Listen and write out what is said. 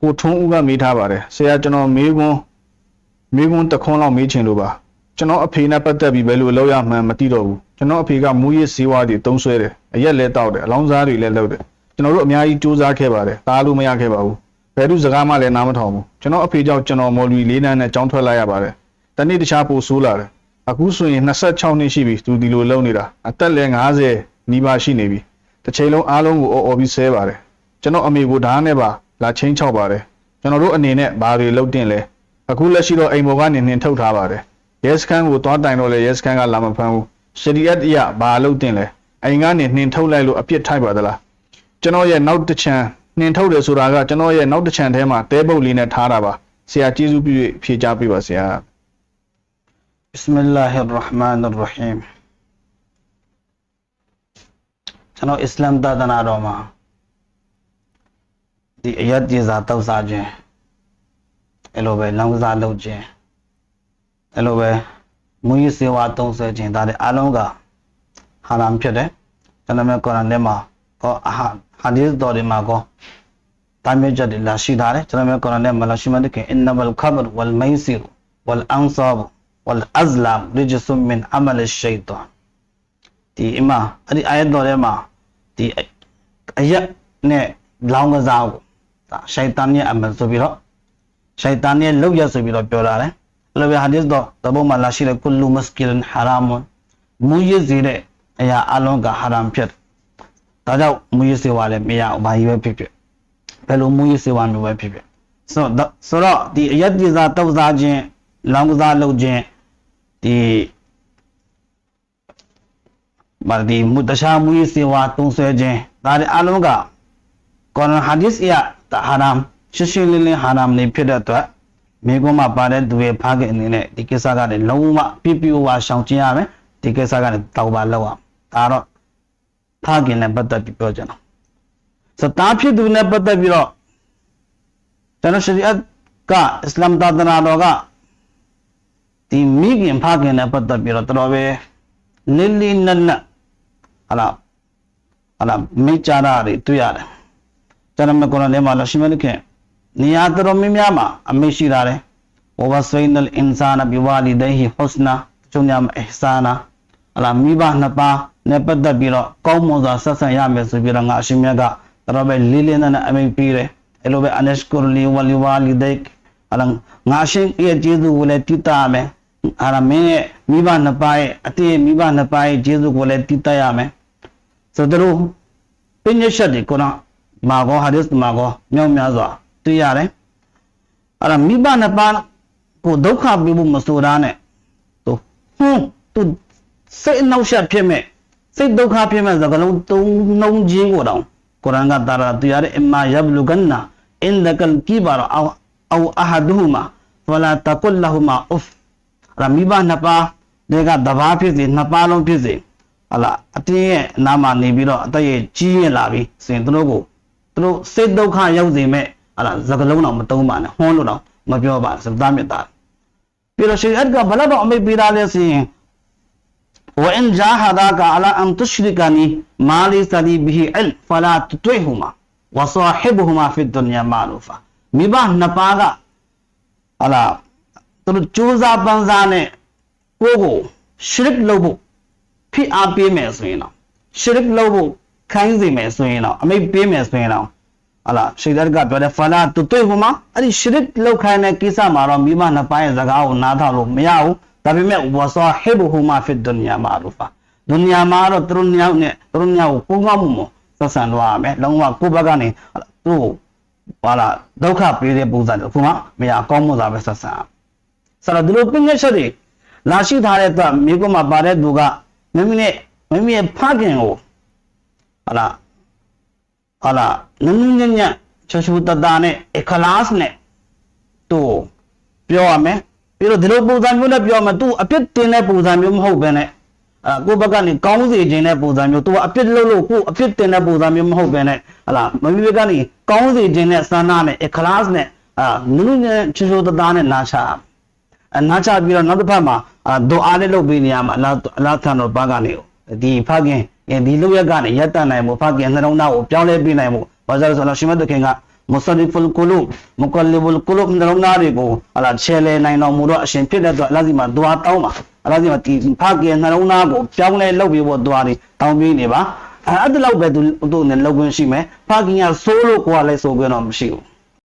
ကိုထွန်းဦးကမေးထားပါတယ်ဆရာကျွန်တော်မေးခွန်းမေးခွန်းတစ်ခွန်းလောက်မေးချင်လို့ပါကျွန်တော်အဖေနဲ့ပတ်သက်ပြီးဘယ်လိုလုပ်ရမှန်းမသိတော့ဘူးကျွန်တော်အဖေကမူရစ်ဈေးဝါးတွေတုံးဆွဲတယ်အရက်လဲတောက်တယ်အလောင်းစားတွေလည်းလုပ်တယ်ကျွန်တော်တို့အများကြီးစူးစမ်းခဲ့ပါတယ်တားလို့မရခဲ့ပါဘူးဘယ်သူစကားမှလည်းနားမထောင်ဘူးကျွန်တော်အဖေကြောင့်ကျွန်တော်မော်လီလေးနန်းနဲ့ကြောင်းထွက်လိုက်ရပါတယ်တနေ့တခြားပိုဆိုးလာတယ်အခုဆိုရင်26နှစ်ရှိပြီသူဒီလိုလုပ်နေတာအသက်လည်း90နီးပါးရှိနေပြီတစ်ချိန်လုံးအားလုံးကိုအော်အော်ပြီးဆဲပါတယ်ကျွန်တော်အမေကိုဓာတ်နဲ့ပါ လာချင်းချောက်ပါတယ်ကျွန်တော်တို့အနေနဲ့ဘာတွေလုပ်တင်လဲအခုလက်ရှိတော့အိမ်ပေါ်ကနေနှင်ထုတ်ထားပါတယ်ရဲစခန်းကိုသွားတိုင်တော့လေရဲစခန်းကလာမဖမ်းဘူးရှရီအတ်အရဘာလုပ်တင်လဲအိမ်ကနေနှင်ထုတ်လိုက်လို့အပြစ်ထိုက်ပါသလားကျွန်တော်ရဲ့နောက်တစ်ချံနှင်ထုတ်တယ်ဆိုတာကကျွန်တော်ရဲ့နောက်တစ်ချံထဲမှာတဲပုတ်လေးနဲ့ထားတာပါဆရာကျေးဇူးပြု၍ဖြေချပေးပါဆရာ بسم الله الرحمن الرحيم ကျွန်တော်အစ္စလာမ်သာသနာတော်မှာ ဒီအယတ်ကျေစာတောက်စားခြင်းအဲ့လိုပဲလောင်းကစားလုပ်ခြင်းအဲ့လိုပဲမူရစေဝါတုံးဆွဲခြင်းဒါတွေအလုံးကဟာရမ်ဖြစ်တယ်ကျွန်တော်မြတ်ကုရ်အာန်ထဲမှာကောအဟာဟာဒီသ်တော်တွေမှာကောတာမြတ်ချက်တွေလာရှိထားတယ်ကျွန်တော်မြတ်ကုရ်အာန်ထဲမှာလာရှိမှတကင်အင်နမလ်ခဘရ်ဝလ်မိုင်ဆီရ်ဝလ်အန်ဆာဘ် wal azlam rijsum min amal ash-shaytan ဒီအမအဲ့ဒီအာယတ်တော်ထဲမှာဒီအယက်နဲ့လောင်းကစားကိုဒါ ရှိုက်တန်ရဲ့အမန်ဆိုပြီးတော့ရှိုက်တန်ရဲ့လောက်ရဆိုပြီးတော့ပြောတာလေအဲ့လိုပဲဟာဒီစ်တော့တဘုံမှာလာရှိတဲ့ကုလူမစကီရန်ဟာရာမွန်မူရစ်စေတဲ့အရာအလုံးကဟာရမ်ဖြစ်ဒါကြောင့်မူရစ်စေဝါလည်းမရအောင်ဘာကြီးပဲဖြစ်ဖြစ်ဘယ်လိုမူရစ်စေဝါမျိုးပဲဖြစ်ဖြစ်ဆိုတော့ဆိုတော့ဒီအယက်ပြည်စားတောက်စားခြင်းလောင်းကစားလုပ်ခြင်းဒီဘာဒီမုတရှာမူစေဝါတုံးဆွဲခြင်းဒါတွေအလုံးကကောရန်ဟာဒီစ်အရ တာဟာရမ်ရှင်းရှင်းလင်းလင်းဟာရမ်နေဖြစ်တဲ့အတွက်မိကုံးမှာပါတဲ့သူရဲ့ဖားကအနေနဲ့ဒီကိစ္စကလည်းလုံးဝပြပြဝါရှောင်ကျဉ်ရမယ်ဒီကိစ္စကလည်းတောက်ပါလောက်အောင်ဒါတော့ဖားကင်နဲ့ပတ်သက်ပြီးပြောကြတော့စတားဖြစ်သူနဲ့ပတ်သက်ပြီးတော့ကျွန်တော်ရှရီအတ်ကအစ္စလာမ်သာသနာတော်ကဒီမိခင်ဖခင်နဲ့ပတ်သက်ပြီးတော့တော်တော်ပဲလင်းလင်းနက်နက်ဟာလားဟာလားမိကြတာတွေတွေ့ရတယ် ကျွန်တော်မကုရ်အာန်ထဲမှာလရှိမလခင်နေရာတော်တော်များများမှာအမိရှိတာတယ်ဝဝဆွိနလ်အင်ဆာနဘီဝါလီဒိဟီဟုစနာကျုံညမအဟ်ဆာနာဟာလားမိဘနှစ်ပါးနဲ့ပတ်သက်ပြီးတော့ကောင်းမွန်စွာဆက်ဆံရမယ်ဆိုပြီးတော့ငါအရှင်မြတ်ကတော်တော်ပဲလေးလေးနက်နက်အမိပေးတယ်အဲ့လိုပဲအနက်ကူလီဝလီဝါလီဒိတ်ဟာလားငါအရှင်ရဲ့ကျေးဇူးကိုလည်းတည်တာမယ်အာရမင်းရဲ့မိဘနှစ်ပါးရဲ့အတေမိဘနှစ်ပါးရဲ့ကျေးဇူးကိုလည်းတည်တတ်ရမယ်ဆိုတော့ပညာရှက်ဒီကုရ်အာန် မာကောဟာဒီစ်မာကောမြောက်များစွာတွေ့ရတယ်အဲ့ဒါမိဘနှစ်ပါးကိုဒုက္ခပေးဖို့မဆိုတာနဲ့သူဟွန်းသူစိတ်အနှောက်အယှက်ဖြစ်မဲ့စိတ်ဒုက္ခဖြစ်မဲ့စကားလုံးသုံးနှုံးခြင်းကိုတောင်ကုရ်အာန်ကတာရာတွေ့ရတယ်အမာယဘလူဂန်နာအင်ဒကလ်ကီဘာရအောအောအဟဒူမာဝလာတကုလ်လဟူမာဥဖ်အဲ့ဒါမိဘနှစ်ပါးတွေကတဘာဖြစ်စေနှစ်ပါးလုံးဖြစ်စေဟလာအတင်းရဲ့အနားမှာနေပြီးတော့အသက်ရဲ့ကြီးရင်လာပြီးဆိုရင်သူတို့ကို သူတို့စိတ်ဒုက္ခရောက်စေမဲ့ဟလာစကလုံးတော့မတုံးပါနဲ့ဟွန်းလို့တော့မပြောပါစသားမြတ်တာပြီးတော့ရှေအတ်ကဘလတော့အမေပေးတာလဲဆိုရင်ဝအင်ဂျာဟာဒါကအလာအန်တုရှရီကနီမာလီစလီဘီဟီအလ်ဖလာတွိဟူမာဝဆာဟိဘဟူမာဖီဒ်ဒုနီယာမာရူဖာမိဘနှစ်ပါးကဟလာသူတို့ကြိုးစားပန်းစားနဲ့ကိုယ့်ကိုရှရစ်လုပ်ဖို့ဖိအားပေးမယ်ဆိုရင်တော့ရှရစ်လုပ်ဖို့ ခိုင်းစေမယ်ဆိုရင်တော့အမိတ်ပေးမယ်ဆိုရင်တော့ဟလာရှိဒတ်ကပြောတယ်ဖလာတူတွေ့ဟိုမှာအဲ့ဒီရှရစ်လုပ်ခိုင်းတဲ့ကိစ္စမှာတော့မိမနှစ်ပိုင်းရဲ့စကားကိုနားထောင်လို့မရဘူးဒါပေမဲ့ဝဆာဟိဘဟူမာဖီဒ်ဒုနီယာမာရူဖာဒုနီယာမှာတော့သူတို့ညောင်းနဲ့သူတို့ညောင်းကိုကိုးကောင်းမှုမို့ဆက်ဆံလို့ရမယ်လုံးဝကိုယ့်ဘက်ကနေသူ့ကိုဟာလာဒုက္ခပေးတဲ့ပုံစံတစ်ခုမှမရကောင်းမှုသာပဲဆက်ဆံရမယ်ဆိုတော့ဒီလိုပညာချက်တွေလာရှိထားတဲ့အတွက်မိကုမှာပါတဲ့သူကမိမိနဲ့မိမိရဲ့ဖခင်ကို ဟာလားဟာလားနန်းနန်းညံ့ချောချူတတနဲ့အခလာစ်နဲ့သူ့ပြောရမယ်ပြီးတော့ဒီလိုပုံစံမျိုးနဲ့ပြောမှသူအပြစ်တင်တဲ့ပုံစံမျိုးမဟုတ်ဘဲနဲ့အာကိုယ့်ဘက်ကနေကောင်းစေခြင်းတဲ့ပုံစံမျိုးသူကအပြစ်လုပ်လို့ကိုယ်အပြစ်တင်တဲ့ပုံစံမျိုးမဟုတ်ဘဲနဲ့ဟာလားမမိဘကနေကောင်းစေခြင်းနဲ့စန္ဒနဲ့အခလာစ်နဲ့အာနန်းနန်းချောချူတတနဲ့နာချရမယ်အနာချပြီးတော့နောက်တစ်ဖက်မှာအာဒူအာနဲ့လုပ်ပေးနေရမှာအလားအလားထန်တော်ဘာကနေ ဒီဖခင်ဒီလူရက်ကနေရက်တန်နိုင်မှုဖခင်နှလုံးသားကိုပြောင်းလဲပေးနိုင်မှုဘာသာဆိုတော့ရှင်မတ်တခင်ကမုဆလီဖုလ်ကုလုမကလီဘုလ်ကုလုနှလုံးသားတွေကိုဟလာချဲလဲနိုင်တော်မူတော့အရှင်ဖြစ်တဲ့အတွက်အလ္လာဟ်စီမှာဒွါတောင်းပါအလ္လာဟ်စီမှာဒီဖခင်နှလုံးသားကိုပြောင်းလဲလုပ်ပြီးဖို့ဒွါတွေတောင်းပေးနေပါအဲအဲ့ဒါလောက်ပဲသူသူနဲ့လုပ်ခွင့်ရှိမယ်ဖခင်ကဆိုးလို့ကိုယ်ကလည်းဆိုခွင့်တော့မရှိဘူး